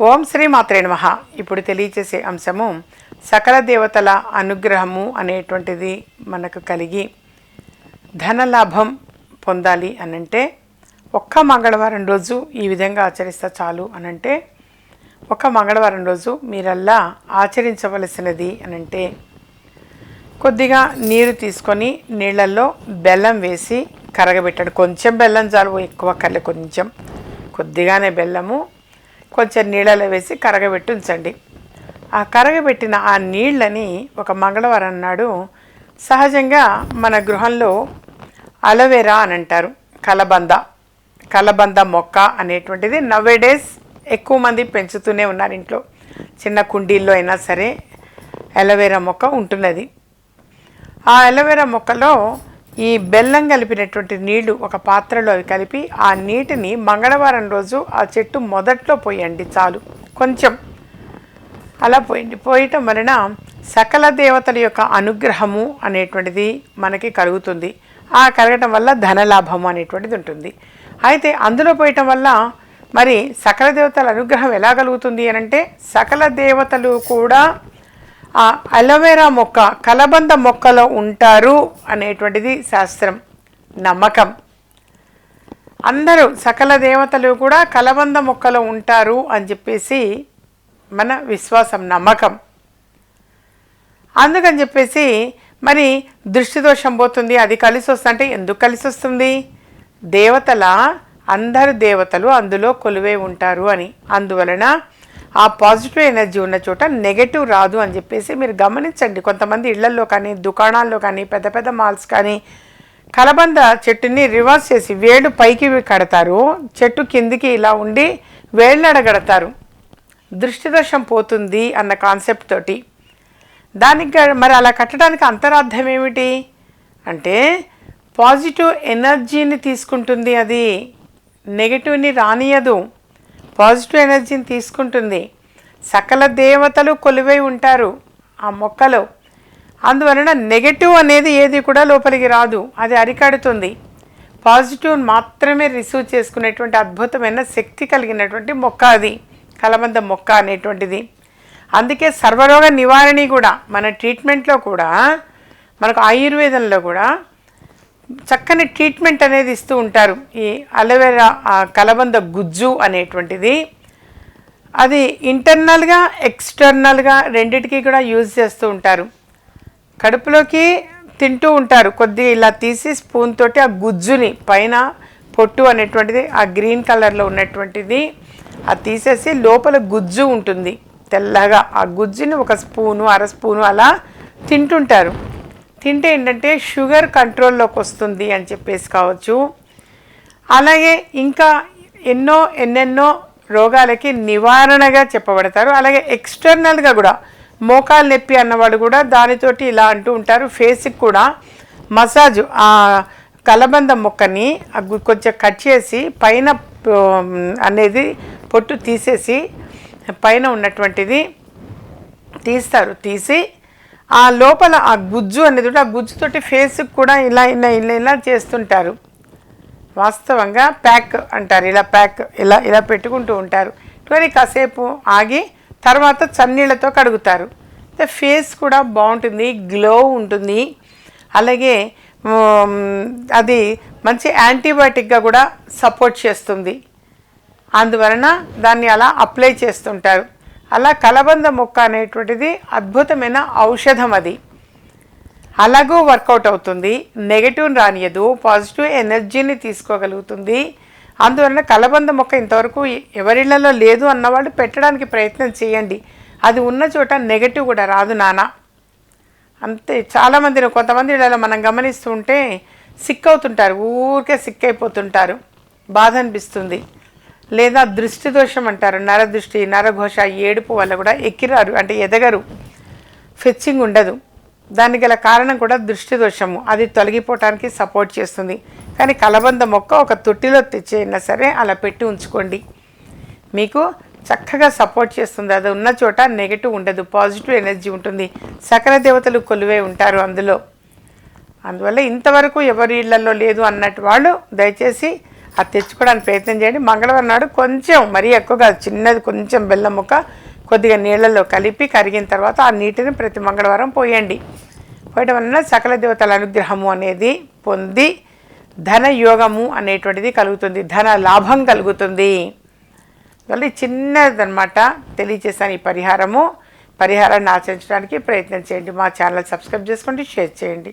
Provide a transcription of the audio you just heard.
ఓం శ్రీ మాత్రే నమ. ఇప్పుడు తెలియచేసే అంశము సకల దేవతల అనుగ్రహము అనేటువంటిది మనకు కలిగి ధనలాభం పొందాలి అనంటే ఒక్క మంగళవారం రోజు ఈ విధంగా ఆచరిస్తే చాలు అనంటే ఒక మంగళవారం రోజు మీరల్లా ఆచరించవలసినది అనంటే కొద్దిగా నీరు తీసుకొని నీళ్ళల్లో బెల్లం వేసి కరగబెట్టాడు. కొంచెం బెల్లం చాలు ఎక్కువ కర్లే కొంచెం. కొద్దిగానే బెల్లము కొంచెం నీళ్ళలో వేసి కరగబెట్టి ఉంచండి. ఆ కరగబెట్టిన ఆ నీళ్ళని ఒక మంగళవారం నాడు సహజంగా మన గృహంలో అలోవెరా అని అంటారు. కలబంద. కలబంద మొక్క అనేటువంటిది నవ్వేడేస్ ఎక్కువ మంది పెంచుతూనే ఉన్నారు ఇంట్లో. చిన్న కుండీల్లో అయినా సరే అలోవేరా మొక్క ఉంటున్నది. ఆ అలోవెరా మొక్కలో ఈ బెల్లం కలిపినటువంటి నీళ్ళు ఒక పాత్రలో అవి కలిపి ఆ నీటిని మంగళవారం రోజు ఆ చెట్టు మొదట్లో పోయండి చాలు. కొంచెం అలా పోయింది పోయటం వలన సకల దేవతల యొక్క అనుగ్రహము అనేటువంటిది మనకి కలుగుతుంది. ఆ కలగటం వల్ల ధనలాభము అనేటువంటిది ఉంటుంది. అయితే అందులో పోయటం వల్ల మరి సకల దేవతల అనుగ్రహం ఎలా కలుగుతుంది అని అంటే సకల దేవతలు కూడా ఆ అలోవెరా మొక్క కలబంద మొక్కలో ఉంటారు అనేటువంటిది శాస్త్రం నమ్మకం. అందరూ సకల దేవతలు కూడా కలబంద మొక్కలో ఉంటారు అని చెప్పేసి మన విశ్వాసం నమ్మకం. అందుకని చెప్పేసి మరి దృష్టి దోషం పోతుంది అది కలిసి వస్తుంటే ఎందుకు కలిసి వస్తుంది దేవతల అందరు దేవతలు అందులో కొలువే ఉంటారు అని. అందువలన ఆ పాజిటివ్ ఎనర్జీ ఉన్న చోట నెగటివ్ రాదు అని చెప్పేసి మీరు గమనించండి. కొంతమంది ఇళ్ళల్లో కానీ దుకాణాల్లో కానీ పెద్ద పెద్ద మాల్స్ కానీ కలబంద చెట్టుని రివర్స్ చేసి వేడు పైకి కడతారు. చెట్టు కిందికి ఇలా ఉండి వేళ్ళడగడతారు దృష్టి దోషం పోతుంది అన్న కాన్సెప్ట్ తోటి. దానికి మరి అలా కట్టడానికి అంతరార్థం ఏమిటి? అంటే పాజిటివ్ ఎనర్జీని తీసుకుంటుంది అది. నెగిటివ్ని రానియదు. పాజిటివ్ ఎనర్జీని తీసుకుంటుంది. సకల దేవతలు కొలువై ఉంటారు ఆ మొక్కలో. అందువలన నెగటివ్ అనేది ఏది కూడా లోపలికి రాదు. అది అరికడుతుంది. పాజిటివ్ మాత్రమే రిసీవ్ చేసుకునేటువంటి అద్భుతమైన శక్తి కలిగినటువంటి మొక్క అది. కలబంద మొక్క అనేటువంటిది. అందుకే సర్వరోగ నివారణి కూడా మన ట్రీట్మెంట్లో కూడా మనకు ఆయుర్వేదంలో కూడా చక్కని ట్రీట్మెంట్ అనేది ఇస్తూ ఉంటారు. ఈ అలోవెరా ఆ కలబంద గుజ్జు అనేటువంటిది. అది ఇంటర్నల్గా ఎక్స్టర్నల్గా రెండిటికి కూడా యూజ్ చేస్తూ ఉంటారు. కడుపులోకి తింటూ ఉంటారు. కొద్దిగా ఇలా తీసి స్పూన్ తోటి ఆ గుజ్జుని పైన పొట్టు అనేటువంటిది ఆ గ్రీన్ కలర్లో ఉన్నటువంటిది అది తీసేసి లోపల గుజ్జు ఉంటుంది. తెల్లగా ఆ గుజ్జుని ఒక స్పూను అర స్పూను అలా తింటుంటారు. తింటే ఏంటంటే షుగర్ కంట్రోల్లోకి వస్తుంది అని చెప్పేసి కావచ్చు. అలాగే ఇంకా ఎన్నో ఎన్నెన్నో రోగాలకి నివారణగా చెప్పబడతారు. అలాగే ఎక్స్టర్నల్గా కూడా మోకాలు నొప్పి అన్నవాడు కూడా దానితోటి ఇలా అంటూ ఉంటారు. ఫేస్కి కూడా మసాజ్ ఆ కలబంద మొక్కని కొంచెం కట్ చేసి పైన అనేది పొట్టు తీసేసి పైన ఉన్నటువంటిది తీస్తారు. తీసి ఆ లోపల ఆ గుజ్జు అనేది ఆ గుజ్జుతోటి ఫేస్కి కూడా ఇలా ఇలా ఇలా ఇలా చేస్తుంటారు. వాస్తవంగా ప్యాక్ అంటారు. ఇలా ప్యాక్ ఇలా ఇలా పెట్టుకుంటూ ఉంటారు. కానీ కాసేపు ఆగి తర్వాత చన్నీళ్ళతో కడుగుతారు. ఫేస్ కూడా బాగుంటుంది గ్లో ఉంటుంది. అలాగే అది మంచి యాంటీబయాటిక్గా కూడా సపోర్ట్ చేస్తుంది. అందువలన దాన్ని అలా అప్లై చేస్తుంటారు. అలా కలబంద మొక్క అనేటువంటిది అద్భుతమైన ఔషధం అది. అలాగూ వర్కౌట్ అవుతుంది. నెగటివ్ రానియదు. పాజిటివ్ ఎనర్జీని తీసుకోగలుగుతుంది. అందువలన కలబంద మొక్క ఇంతవరకు ఎవరిళ్ళలో లేదు అన్నవాళ్ళు పెట్టడానికి ప్రయత్నం చేయండి. అది ఉన్న చోట నెగటివ్ కూడా రాదు నాన్న అంతే. చాలామంది కొంతమంది ఇళ్ళలో మనం గమనిస్తుంటే సిక్ అవుతుంటారు ఊరికే సిక్ అయిపోతుంటారు బాధ అనిపిస్తుంది. లేదా దృష్టి దోషం అంటారు. నరదృష్టి నరఘోష ఏడుపు వల్ల కూడా ఎక్కిరారు. అంటే ఎదగరు. ఫెచ్చింగ్ ఉండదు. దానికి గల కారణం కూడా దృష్టి దోషము అది తొలగిపోవటానికి సపోర్ట్ చేస్తుంది. కానీ కలబంద మొక్క ఒక తొట్టిలో తెచ్చైనా సరే అలా పెట్టి ఉంచుకోండి. మీకు చక్కగా సపోర్ట్ చేస్తుంది. అది ఉన్న చోట నెగిటివ్ ఉండదు. పాజిటివ్ ఎనర్జీ ఉంటుంది. సకల దేవతలు కొలువై ఉంటారు అందులో. అందువల్ల ఇంతవరకు ఎవరి ఇళ్ళలో లేదు అన్నట్టు వాళ్ళు దయచేసి అది తెచ్చుకోవడానికి ప్రయత్నం చేయండి. మంగళవారం నాడు కొంచెం మరీ ఎక్కువ కాదు చిన్నది కొంచెం బెల్లం ముక్క కొద్దిగా నీళ్ళల్లో కలిపి కరిగిన తర్వాత ఆ నీటిని ప్రతి మంగళవారం పోయండి. పోయడం వలన సకల దేవతల అనుగ్రహము అనేది పొంది ధన యోగము అనేటువంటిది కలుగుతుంది. ధన లాభం కలుగుతుంది. మళ్ళీ చిన్నదన్నమాట తెలియజేస్తాను ఈ పరిహారము. పరిహారాన్ని ఆచరించడానికి ప్రయత్నం చేయండి. మా ఛానల్ సబ్స్క్రైబ్ చేసుకోండి షేర్ చేయండి.